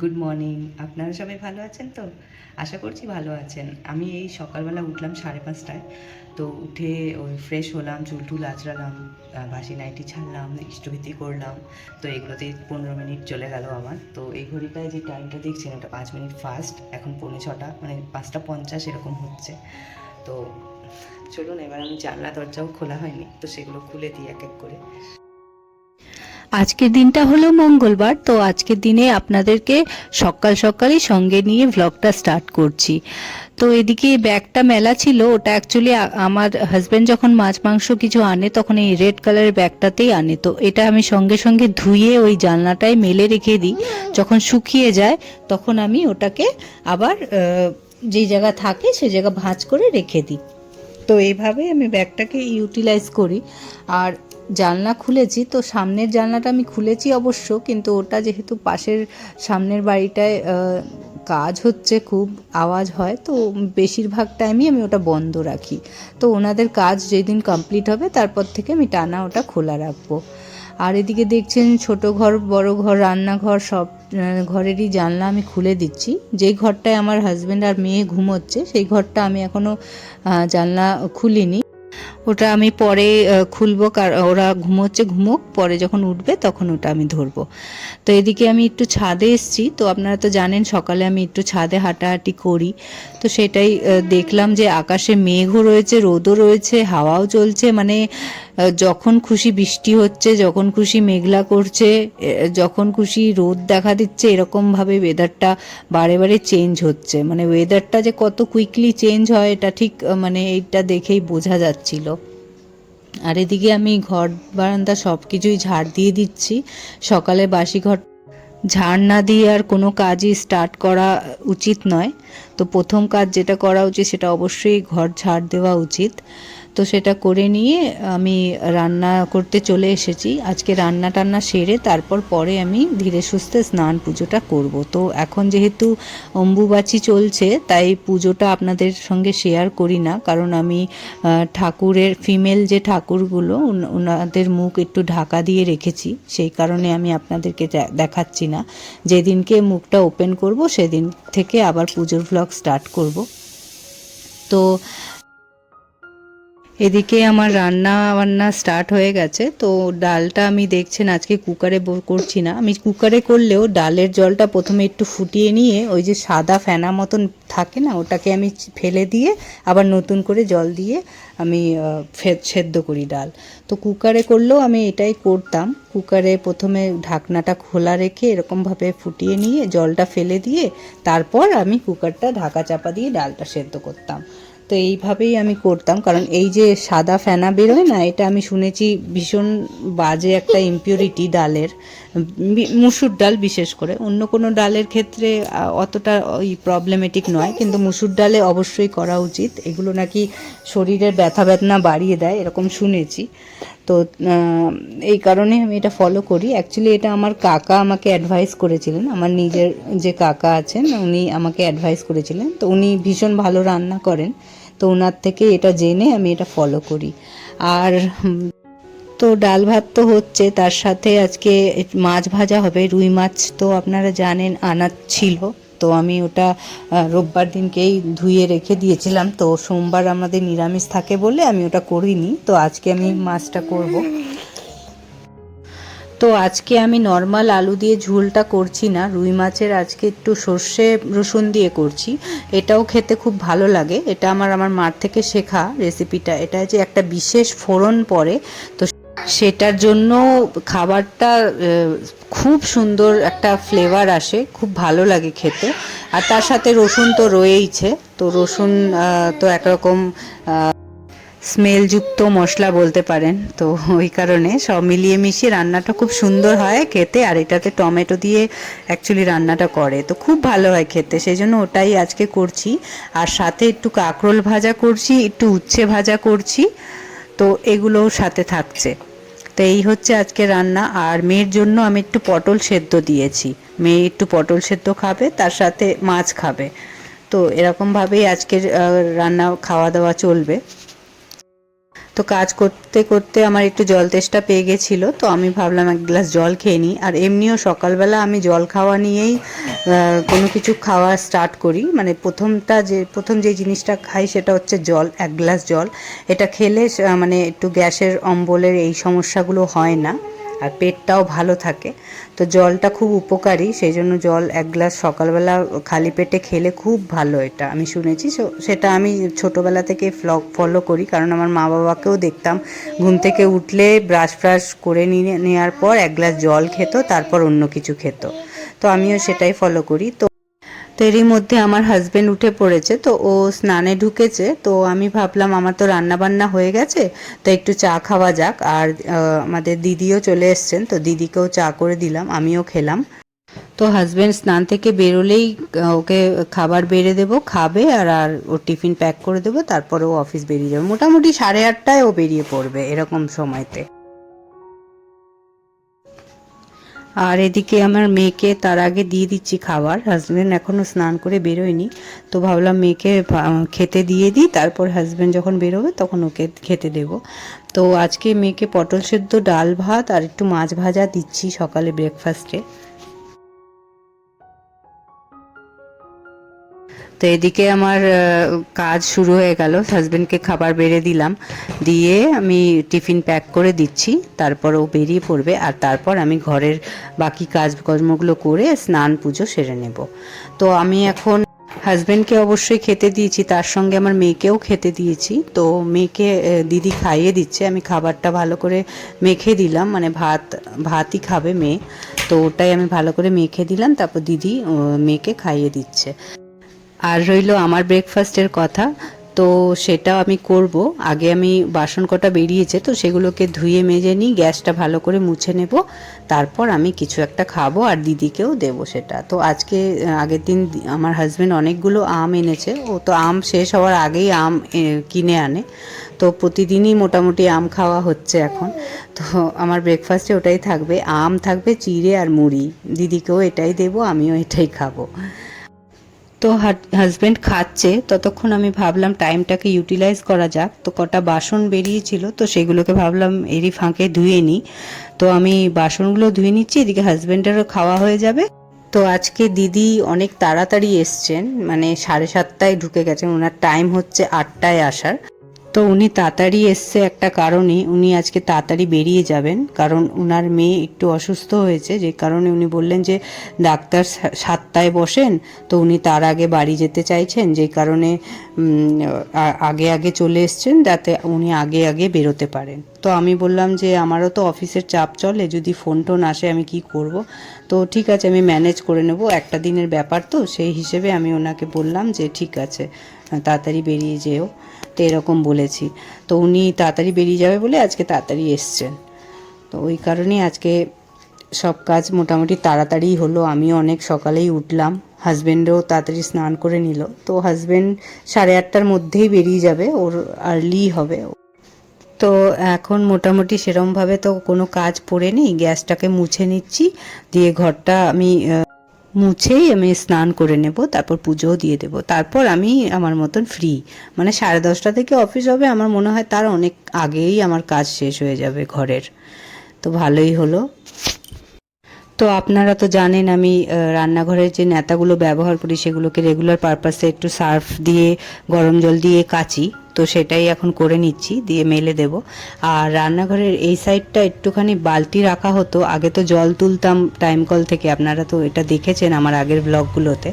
Good morning আপনারা সবাই ভালো আছেন তো? আশা করছি ভালো আছেন। আমি এই সকালবেলা উঠলাম সাড়ে পাঁচটায়। তো উঠে ওই ফ্রেশ হলাম, চুল টুল আঁচড়ালাম বাসি নাইটি ছাড়লাম ইষ্টভীতি করলাম। তো এগুলোতেই পনেরো মিনিট চলে গেল আমার। তো এই ঘড়িটায় যে টাইমটা দেখছেন, ওটা পাঁচ মিনিট ফাস্ট এখন পৌনে ছটা মানে পাঁচটা পঞ্চাশ এরকম হচ্ছে। তো চলুন, এবার আমি জানলা দরজাও খোলা হয়নি। তো সেগুলো খুলে দিই এক এক করে। আজকের দিনটা হলো মঙ্গলবার, তো আজকের দিনে আপনাদেরকে সকাল সকালই সঙ্গে নিয়ে ভ্লগটা স্টার্ট করছি। তো এদিকে ব্যাগটা মেলা ছিল, ওটা অ্যাকচুয়ালি আমার হাজব্যান্ড যখন মাছ মাংস কিছু আনে তখন এই রেড কালারের ব্যাগটাতেই আনে। তো এটা আমি সঙ্গে সঙ্গে ধুয়ে ওই জানলাটায় মেলে রেখে দিই। যখন শুকিয়ে যায় তখন আমি ওটাকে আবার যেই জায়গা থাকে সেই জায়গা ভাঁজ করে রেখে দিই। তো এইভাবে আমি ব্যাগটাকে ইউটিলাইজ করি। আর জানলা খুলেছি, তো সামনের জানলাটা আমি খুলেছি অবশ্য, কিন্তু ওটা যেহেতু পাশের সামনের বাড়িটায় কাজ হচ্ছে, খুব আওয়াজ হয়, তো বেশিরভাগ টাইমই আমি ওটা বন্ধ রাখি। তো ওনাদের কাজ যেদিন কমপ্লিট হবে, তারপর থেকে আমি টানা ওটা খোলা রাখব। আর এদিকে দেখছেন ছোট ঘর, বড় ঘর, রান্নাঘর, সব ঘরেরই জানলা আমি খুলে দিচ্ছি। যেই ঘরটায় আমার হাজব্যান্ড আর মেয়ে ঘুমোচ্ছে, সেই ঘরটা আমি এখনও জানলা খুলিনি। ওটা আমি পরে খুলবো, কার, ওরা ঘুমোচ্ছে, ঘুমোক, পরে যখন উঠবে তখন ওটা আমি ধরবো। তো এদিকে আমি একটু ছাদে এসেছি। তো আপনারা তো জানেন, সকালে আমি একটু ছাদে হাঁটাহাঁটি করি। তো সেটাই দেখলাম যে আকাশে মেঘও রয়েছে, রোদও রয়েছে, হাওয়াও চলছে। মানে যখন খুশি বৃষ্টি হচ্ছে, যখন খুশি মেঘলা করছে যখন খুশি রোদ দেখা দিচ্ছে, এরকমভাবে ওয়েদারটা বারে বারে চেঞ্জ হচ্ছে। মানে ওয়েদারটা যে কত কুইকলি চেঞ্জ হয়, এটা ঠিক মানে এইটা দেখেই বোঝা যাচ্ছিল। আর এদিকে আমি ঘর বারান্দা সব কিছুই ঝাড় দিয়ে দিচ্ছি। সকালে বাসি ঘর ঝাড় না দিয়ে আর কোনো কাজই স্টার্ট করা উচিত নয়। তো প্রথম কাজ যেটা করা উচিত, সেটা অবশ্যই ঘর ঝাড় দেওয়া উচিত। তো সেটা করে নিয়ে আমি রান্না করতে চলে এসেছি। আজকে রান্না টান্না সেরে তারপর পরে আমি ধীরে সুস্থে স্নান পুজোটা করব। তো এখন যেহেতু অম্বুবাচি চলছে, তাই পুজোটা আপনাদের সঙ্গে শেয়ার করি না। কারণ আমি ঠাকুরের ফিমেল যে ঠাকুরগুলো ওনাদের মুখ একটু ঢাকা দিয়ে রেখেছি। সেই কারণে আমি আপনাদেরকে দেখাচ্ছি না। যেদিনকে মুখটা ওপেন করব, সেদিন থেকে আবার পুজোর ভ্লগ স্টার্ট করব। তো এদিকে আমার রান্না বান্না স্টার্ট হয়ে গেছে, তো ডালটা আমি দেখছেন আজকে কুকারে করছি না। আমি কুকারে করলেও ডালের জলটা প্রথমে একটু ফুটিয়ে নিয়ে ওই যে সাদা ফেনা মতন থাকে না, ওটাকে আমি ফেলে দিয়ে আবার নতুন করে জল দিয়ে আমি সেদ্ধ করি ডাল। তো কুকারে করলেও আমি এটাই করতাম। কুকারে প্রথমে ঢাকনাটা খোলা রেখে এরকমভাবে ফুটিয়ে নিয়ে জলটা ফেলে দিয়ে তারপর আমি কুকারটা ঢাকা চাপা দিয়ে ডালটা সেদ্ধ করতাম। তো এইভাবেই আমি করতাম। কারণ এই যে সাদা ফেনা বেরোয় না, এটা আমি শুনেছি ভীষণ বাজে একটা ইম্পিউরিটি ডালের মুসুর ডাল বিশেষ করে। অন্য কোনো ডালের ক্ষেত্রে অতটা ওই প্রবলেমেটিক নয়, কিন্তু মুসুর ডালে অবশ্যই করা উচিত। এগুলো নাকি শরীরের ব্যথা বেদনা বাড়িয়ে দেয়, এরকম শুনেছি। তো এই কারণে আমি এটা ফলো করি। অ্যাকচুয়ালি এটা আমার কাকা আমাকে অ্যাডভাইস করেছিলেন। আমার নিজের যে কাকা আছেন, উনি আমাকে অ্যাডভাইস করেছিলেন। তো উনি ভীষণ ভালো রান্না করেন। তো ওনার থেকে এটা জেনে আমি এটা ফলো করি। আর তো ডাল ভাত তো হচ্ছে, তার সাথে আজকে মাছ ভাজা হবে, রুই মাছ তো আপনারা জানেন আনা ছিল, তো আমি ওটা রোববার দিনকেই ধুয়ে রেখে দিয়েছিলাম, তো সোমবার আমাদের নিরামিষ থাকে বলে আমি ওটা করিনি, তো আজকে আমি মাছটা করব। তো আজকে আমি নর্মাল আলু দিয়ে ঝোলটা করছি না, রুই মাছের আজকে একটু সর্ষে রসুন দিয়ে করছি। এটাও খেতে খুব ভালো লাগে, এটা আমার আমার মার থেকে শেখা রেসিপিটা এটা যে একটা বিশেষ ফোড়ন পড়ে, তো সেটার জন্য খাবারটা খুব সুন্দর একটা ফ্লেভার আসে, খুব ভালো লাগে খেতে। আর তার সাথে রসুন তো রয়েইছে, তো রসুন তো একরকম স্মেলযুক্ত মশলা বলতে পারেন। তো ওই কারণে সব মিলিয়ে মিশিয়ে রান্নাটা খুব সুন্দর হয় খেতে, আর এটাতে টমেটো দিয়ে অ্যাকচুয়ালি রান্নাটা করে। তো খুব ভালো হয় খেতে সেই জন্য ওটাই আজকে করছি। আর সাথে একটু কাঁকরোল ভাজা করছি, একটু উচ্ছে ভাজা করছি, তো এগুলোও সাথে থাকছে। তো এই হচ্ছে আজকে রান্না, আর মেয়ের জন্য আমি একটু পটল সেদ্ধ দিয়েছি। মেয়ে একটু পটল সেদ্ধ খাবে, তার সাথে মাছ খাবে। তো এরকমভাবেই আজকের রান্না খাওয়া দাওয়া চলবে। তো কাজ করতে করতে আমার একটু জল তেষ্টা পেয়ে গেছিল, তো আমি ভাবলাম এক গ্লাস জল খেয়ে নিই। আর এমনিও সকালবেলা আমি জল খাওয়া নিয়েই কোনো কিছু খাওয়া স্টার্ট করি। মানে প্রথমটা যে, প্রথম যে জিনিসটা খাই সেটা হচ্ছে জল, এক গ্লাস জল। এটা খেলে মানে একটু গ্যাসের অম্বলের এই সমস্যাগুলো হয় না, আর পেটটাও ভালো থাকে। তো জলটা খুব উপকারী, সেই জন্য জল এক গ্লাস সকালবেলা খালি পেটে খেলে খুব ভালো এটা, আমি শুনেছি। সেটা আমি ছোটোবেলা থেকে ফ্লগ ফলো করি, কারণ আমার মা বাবাকেও দেখতাম। ঘুম থেকে উঠলে ব্রাশ ফ্রাশ করে নিয়ে নেওয়ার পর এক গ্লাস জল খেত, তারপর অন্য কিছু খেত। তো আমিও সেটাই ফলো করি। তো তো এরই মধ্যে আমার হাজবেন্ড উঠে পড়েছে, তো ও স্নানে ঢুকেছে, তো আমি ভাবলাম আমার তো রান্না বান্না হয়ে গেছে, তো একটু চা খাওয়া যাক। আর আমাদের দিদিও চলে এসছেন, তো দিদিকেও চা করে দিলাম, আমিও খেলাম। তো হাজবেন্ড স্নান থেকে বেরোলেই ওকে খাবার বেড়ে দেবো, খাবে, আর আর ওর টিফিন প্যাক করে দেবো, তারপরে ও অফিস বেরিয়ে যাবে। মোটামুটি সাড়ে আটটায় ও বেরিয়ে পড়বে এরকম সময়তে। আর এদিকে আমার মেয়েকে তার আগে দিয়ে দিচ্ছি খাবার। হাজব্যান্ড এখনও স্নান করে বেরোয়নি। তো ভাবলাম মেয়েকে খেতে দিয়ে দিই। তারপর হাজব্যান্ড যখন বেরোবে তখন ওকে খেতে দেব। তো আজকে মেয়েকে পটল সেদ্ধ, ডাল ভাত আর একটু মাছ ভাজা দিচ্ছি সকালে ব্রেকফাস্টে তো এদিকে আমার কাজ শুরু হয়ে গেল। হাজবেন্ডকে খাবার বেড়ে দিলাম। দিয়ে আমি টিফিন প্যাক করে দিচ্ছি। তারপর ও বেরিয়ে পড়বে। আর তারপর আমি ঘরের বাকি কাজকর্মগুলো করে স্নান পুজো সেরে নেব। তো আমি এখন হাজবেন্ডকে অবশ্যই খেতে দিয়েছি। তার সঙ্গে আমার মেয়েকেও খেতে দিয়েছি। তো মেয়েকে দিদি খাইয়ে দিচ্ছে। আমি খাবারটা ভালো করে মেখে দিলাম। মানে ভাত, ভাতই খাবে মেয়ে। তো ওটাই আমি ভালো করে মেখে দিলাম। তারপর দিদি মেয়েকে খাইয়ে দিচ্ছে। আর রইল আমার ব্রেকফাস্টের কথা। তো সেটাও আমি করব। আগে আমি বাসন কটা বেরিয়েছে, তো সেগুলোকে ধুয়ে মেজে নিই, গ্যাসটা ভালো করে মুছে নেব। তারপর আমি কিছু একটা খাব আর দিদিকেও দেবো সেটা। তো আজকে আগের দিন আমার হাজব্যান্ড অনেকগুলো আম এনেছে। ও তো আম শেষ হওয়ার আগেই আম কিনে আনে। তো প্রতিদিনই মোটামুটি আম খাওয়া হচ্ছে এখন। তো আমার ব্রেকফাস্টে ওটাই থাকবে। আম থাকবে, চিড়ে আর মুড়ি। দিদিকেও এটাই দেবো, আমিও এটাই খাব। তো হাজব্যান্ড খাচ্ছে, ততক্ষণ আমি ভাবলাম টাইমটাকে ইউটিলাইজ করা যাক। তো কটা বাসন বেরিয়েছিল, তো সেগুলোকে ভাবলাম এরই ফাঁকে ধুয়ে নিই। তো আমি বাসনগুলো ধুয়ে নিচ্ছি, এদিকে হাজব্যান্ডেরও খাওয়া হয়ে যাবে। তো আজকে দিদি অনেক তাড়াতাড়ি এসছেন মানে সাড়ে সাতটায় ঢুকে গেছেন, ওনার টাইম হচ্ছে আটটায় আসার। তো উনি তাড়াতাড়ি এসছে একটা কারণে উনি আজকে তাড়াতাড়ি বেরিয়ে যাবেন, কারণ উনার মেয়ে একটু অসুস্থ হয়েছে, যে কারণে উনি বললেন যে ডাক্তার সাতটায় বসেন। তো উনি তার আগে বাড়ি যেতে চাইছেন, যে কারণে আগে আগে চলে এসছেন যাতে উনি আগে আগে বেরোতে পারেন। তো আমি বললাম যে আমারও তো অফিসের চাপ চলে, যদি ফোন টোন আসে আমি কি করব? তো ঠিক আছে, আমি ম্যানেজ করে নেব, একটা দিনের ব্যাপার তো, সেই হিসেবে আমি ওনাকে বললাম যে ঠিক আছে। তাড়াতাড়ি বেরিয়ে যেও। তো এরকম বলেছি। তো উনি তাড়াতাড়ি বেরিয়ে যাবে বলে আজকে তাড়াতাড়ি এসছেন। তো ওই কারণেই আজকে সব কাজ মোটামুটি তাড়াতাড়ি হলো। আমি অনেক সকালেই উঠলাম। হাজব্যান্ডও তাড়াতাড়ি স্নান করে নিল। তো হাজব্যান্ড সাড়ে আটটার মধ্যেই বেরিয়ে যাবে। ওর আর্লি হবে। তো এখন মোটামুটি সেরমভাবে তো কোনো কাজ পড়ে নেই। গ্যাসটাকে মুছে নিচ্ছি। দিয়ে ঘরটা আমি মুছেই আমি স্নান করে নেব, তারপর পুজোও দিয়ে দেব। তারপর আমি আমার মতন ফ্রি মানে সাড়ে দশটা থেকে অফিস হবে, আমার মনে হয় তার অনেক আগেই আমার কাজ শেষ হয়ে যাবে ঘরের। তো ভালোই হলো। তো আপনারা তো জানেন আমি রান্নাঘরের যে নেতাগুলো ব্যবহার করি সেগুলোকে রেগুলার পারপাসে একটু সার্ফ দিয়ে, গরম জল দিয়ে কাচি। তো সেটাই এখন করে নিচ্ছি, দিয়ে মেলে দেব। আর রান্নাঘরের এই সাইডটা একটুখানি বালতি রাখা হতো। আগে তো জল তুলতাম টাইম কল থেকে, আপনারা তো এটা দেখেছেন আমার আগের ব্লগগুলোতে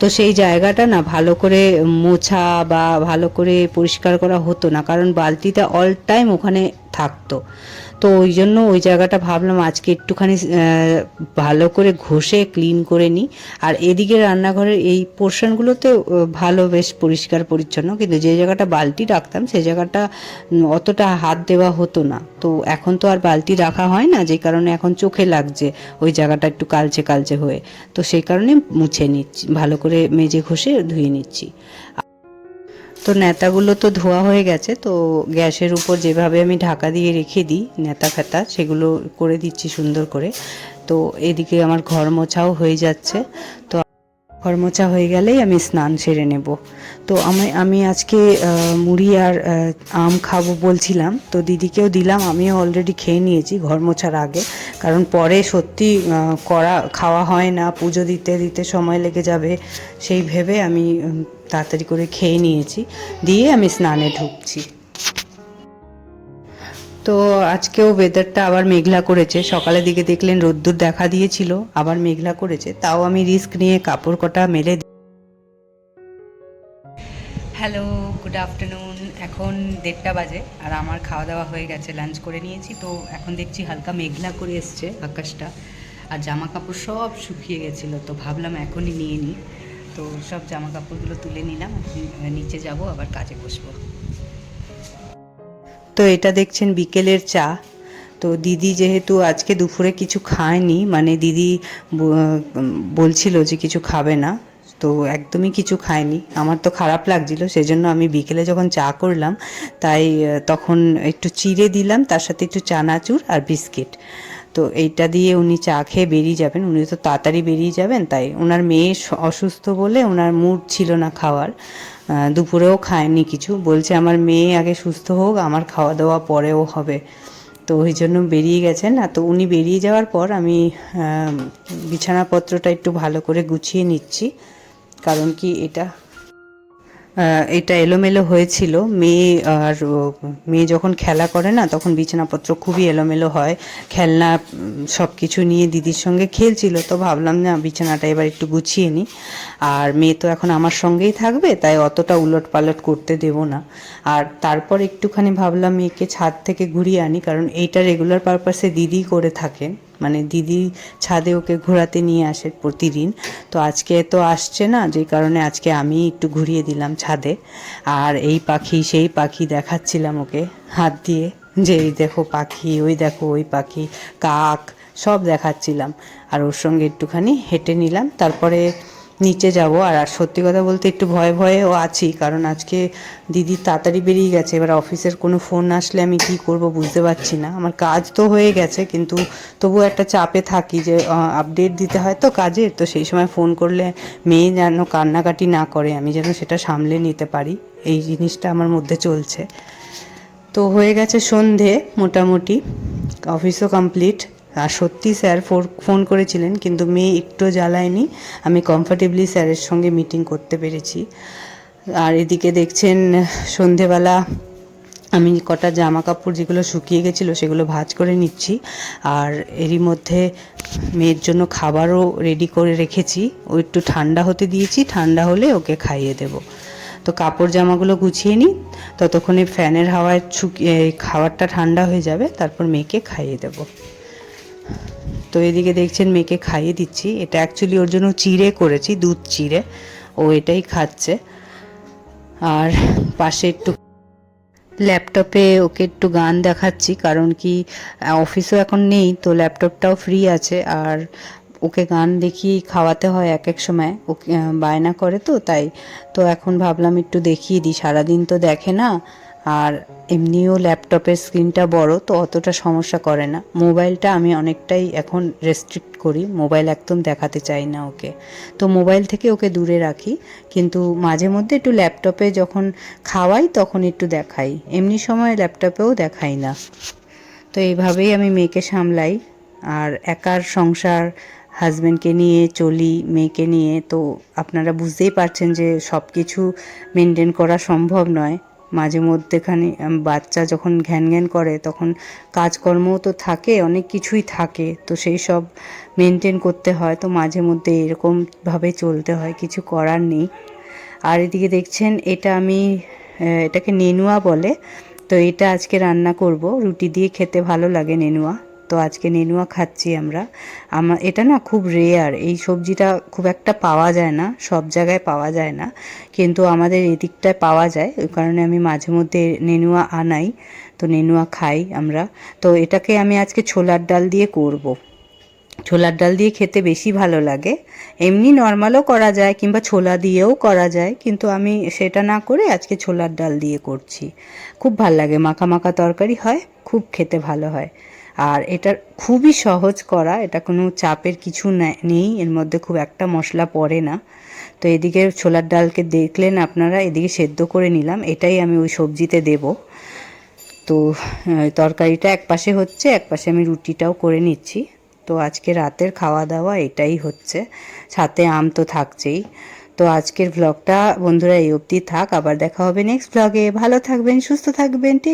তো সেই জায়গাটা না ভালো করে মোছা বা ভালো করে পরিষ্কার করা হতো না, কারণ বালতিটা অল টাইম ওখানে থাকতো। তো ওই জন্য ওই জায়গাটা ভাবলাম আজকে একটুখানি ভালো করে ঘষে ক্লিন করে নিই। আর এদিকে রান্নাঘরের এই পোর্শনগুলোতে ভালো বেশ পরিষ্কার, পরিচ্ছন্ন। কিন্তু যে জায়গাটা বালতি রাখতাম সেই জায়গাটা অতটা হাত দেওয়া হতো না। তো এখন তো আর বালতি রাখা হয় না, যে কারণে এখন চোখে লাগছে ওই জায়গাটা একটু কালচে কালচে হয়ে। তো সেই কারণে মুছে নিচ্ছি, ভালো করে মেজে ঘষে ধুয়ে নিচ্ছি। তো নেতাগুলো তো ধোয়া হয়ে গেছে, তো গ্যাসের উপর যেভাবে আমি ঢাকা দিয়ে রেখে দিই নেতা ফেতা সেগুলো করে দিচ্ছি সুন্দর করে। তো এদিকে আমার ঘর মোছাও হয়ে যাচ্ছে, তো ঘর মোছা হয়ে গেলেই আমি স্নান সেরে নেব। তো আমি আমি আজকে মুড়ি আর আম খাব বলছিলাম, তো দিদিকেও দিলাম, আমিও অলরেডি খেয়ে নিয়েছি ঘর মোছার আগে, কারণ পরে সত্যি করা, খাওয়া হয় না, পুজো দিতে দিতে সময় লেগে যাবে, সেই ভেবে আমি তাড়াতাড়ি করে খেয়ে নিয়েছি। দিয়ে আমি স্নানে ঢুকছি। তো আজকেও ওয়েদারটা আবার মেঘলা করেছে। সকালের দিকে দেখলেন রোদ্দুর দেখা দিয়েছিল, আবার মেঘলা করেছে। তাও আমি রিস্ক নিয়ে কাপড় কটা মেলে হ্যালো গুড আফটারনুন এখন দেড়টা বাজে আর আমার খাওয়া দাওয়া হয়ে গেছে লাঞ্চ করে নিয়েছি। তো এখন দেখছি হালকা মেঘলা করে এসছে আকাশটা। আর জামা কাপড় সব শুকিয়ে গেছিল, তো ভাবলাম এখনই নিয়ে নিই। তো সব জামা কাপড়গুলো তুলে নিলাম নিচে যাব, আবার কাজে বসবো। তো এটা দেখছেন বিকেলের চা। তো দিদি যেহেতু আজকে দুপুরে কিছু খায়নি মানে দিদি বলছিল যে কিছু খাবে না, তো একদমই কিছু খায়নি। আমার তো খারাপ লাগছিল সেই জন্য আমি বিকেলে যখন চা করলাম, তাই তখন একটু চিড়ে দিলাম, তার সাথে একটু চানাচুর আর বিস্কিট। তো এইটা দিয়ে উনি চা খেয়ে বেরিয়ে যাবেন। উনি তো তাড়াতাড়ি বেরিয়ে যাবেন, তাই ওনার মেয়ে অসুস্থ বলে ওনার মুড ছিল না খাওয়ার। দুপুরেও খায়নি কিছু। বলছে, আমার মেয়ে আগে সুস্থ হোক, আমার খাওয়া দাওয়া পরেও হবে। তো ওই জন্য বেরিয়ে গেছেন। আর তো উনি বেরিয়ে যাওয়ার পর আমি বিছানাপত্রটা একটু ভালো করে গুছিয়ে নিচ্ছি। কারণ কি এটা এটা এলোমেলো হয়েছিল। মেয়ে আর মেয়ে যখন খেলা করে না, তখন বিছানাপত্র খুবই এলোমেলো হয়। খেলনা সব কিছু নিয়ে দিদির সঙ্গে খেলছিল, তো ভাবলাম, না, বিছানাটা এবার একটু গুছিয়ে নিই আর মেয়ে তো এখন আমার সঙ্গেই থাকবে, তাই অতটা উলট পালট করতে দেব না। আর তারপর একটুখানি ভাবলাম, মেয়েকে ছাদ থেকে ঘুরিয়ে আনি। কারণ এইটা রেগুলার পারপাসে দিদি করে থাকেন। মানে দিদি ছাদে ওকে ঘোরাতে নিয়ে আসে প্রতিদিন। তো আজকে তো আসছে না, যে কারণে আজকে আমি একটু ঘুরিয়ে দিলাম ছাদে। আর এই পাখি, সেই পাখি দেখাচ্ছিলাম ওকে হাত দিয়ে, যে এই দেখো পাখি, ওই দেখো ওই পাখি, কাক, সব দেখাচ্ছিলাম। আর ওর সঙ্গে একটুখানি হেঁটে নিলাম। তারপরে নিচে যাব। আর আর সত্যি কথা বলতে একটু ভয়ে ভয়েও আছি, কারণ আজকে দিদি তাড়াতাড়ি বেরিয়ে গেছে। এবার অফিসের কোনো ফোন আসলে আমি কি করব বুঝতে পারছি না। আমার কাজ তো হয়ে গেছে, কিন্তু তবু একটা চাপে থাকি যে আপডেট দিতে হয় তো কাজের, তো সেই সময় ফোন করলে মেয়ে যেন কান্নাকাটি না করে, আমি যেন সেটা সামলে নিতে পারি। এই জিনিসটা আমার মধ্যে চলছে। তো হয়ে গেছে সন্ধে মোটামুটি। অফিসও কমপ্লিট আর সত্যি স্যার ফোন করেছিলেন, কিন্তু মেয়ে একটু জ্বালায়নি। আমি কমফর্টেবলি স্যারের সঙ্গে মিটিং করতে পেরেছি। আর এদিকে দেখছেন, সন্ধেবেলা আমি কটা জামা কাপড় যেগুলো শুকিয়ে গেছিল, সেগুলো ভাজ করে নিচ্ছি। আর এরই মধ্যে মেয়ের জন্য খাবারও রেডি করে রেখেছি। ও একটু ঠান্ডা হতে দিয়েছি, ঠান্ডা হলে ওকে খাইয়ে দেবো। তো কাপড় জামাগুলো গুছিয়ে নিই, ততক্ষণে ফ্যানের হাওয়ায় শুকিয়ে খাবারটা ঠান্ডা হয়ে যাবে, তারপর মেয়েকে খাইয়ে দেব। তো এদিকে দেখছেন মেয়েকে খাইয়ে দিচ্ছি। এটা অ্যাকচুয়ালি ওর জন্য চিড়ে করেছি, দুধ চিড়ে। ও এটাই খাচ্ছে। আর পাশে একটু ল্যাপটপে ওকে একটু গান দেখাচ্ছি, কারণ কি অফিসও এখন নেই, তো ল্যাপটপটাও ফ্রি আছে। আর ওকে গান দেখিয়ে খাওয়াতে হয় এক এক সময়। ওকে বায়না করে তো, তাই। তো এখন ভাবলাম একটু দেখিয়ে দিই, সারাদিন তো দেখে না। আর এমনিও ল্যাপটপের স্ক্রিনটা বড়, তো অতটা সমস্যা করে না। মোবাইলটা আমি অনেকটাই এখন রেস্ট্রিক্ট করি, মোবাইল একদম দেখাতে চাই না ওকে। তো মোবাইল থেকে ওকে দূরে রাখি, কিন্তু মাঝে মধ্যে একটু ল্যাপটপে যখন খাওয়াই তখন একটু দেখাই। এমনি সময় ল্যাপটপেও দেখাই না। তো এইভাবেই আমি মেয়েকে সামলাই, আর একার সংসার হাজব্যান্ডকে নিয়ে চলি, মেয়েকে নিয়ে। তো আপনারা বুঝতেই পারছেন যে সব কিছু মেনটেন করা সম্ভব নয়। মাঝে মধ্যেখানে বাচ্চা যখন ঘ্যান ঘ্যান করে, তখন কাজকর্মও তো থাকে, অনেক কিছুই থাকে। তো সেই সব মেনটেন করতে হয়, তো মাঝে মধ্যে এরকমভাবে চলতে হয়, কিছু করার নেই। আর এদিকে দেখছেন, এটা আমি এটাকে নেনুয়া বলে, তো এটা আজকে রান্না করব। রুটি দিয়ে খেতে ভালো লাগে নেনুয়া। তো আজকে নেনুয়া খাচ্ছি আমরা। আমার এটা না খুব রেয়ার এই সবজিটা খুব একটা পাওয়া যায় না, সব জায়গায় পাওয়া যায় না। কিন্তু আমাদের এদিকটায় পাওয়া যায়, ওই কারণে আমি মাঝে মধ্যে নেনুয়া আনাই, তো নেনুয়া খাই আমরা। তো এটাকে আমি আজকে ছোলার ডাল দিয়ে করব। ছোলার ডাল দিয়ে খেতে বেশি ভালো লাগে। এমনি নর্মালও করা যায় কিংবা ছোলা দিয়েও করা যায়, কিন্তু আমি সেটা না করে আজকে ছোলার ডাল দিয়ে করছি। খুব ভালো লাগে, মাখা মাখা তরকারি হয়, খুব খেতে ভালো হয়। আর এটা খুবই সহজ করা, এটা কোনো চাপের কিছু নেই, এর মধ্যে খুব একটা মশলা পড়ে না। তো এদিকে ছোলার ডালকে দেখলেন আপনারা, এদিকে সেদ্ধ করে নিলাম, এটাই আমি ওই সবজিতে দেব। তো তরকারিটা এক পাশে হচ্ছে এক পাশে আমি রুটিটাও করে নিচ্ছি। তো আজকে রাতের খাওয়া দাওয়া এটাই হচ্ছে, সাথে আম তো থাকছেই। তো আজকের ব্লগটা বন্ধুরা এই অবধি থাক, আবার দেখা হবে নেক্সট ব্লগে ভালো থাকবেন, সুস্থ থাকবেন ঠিক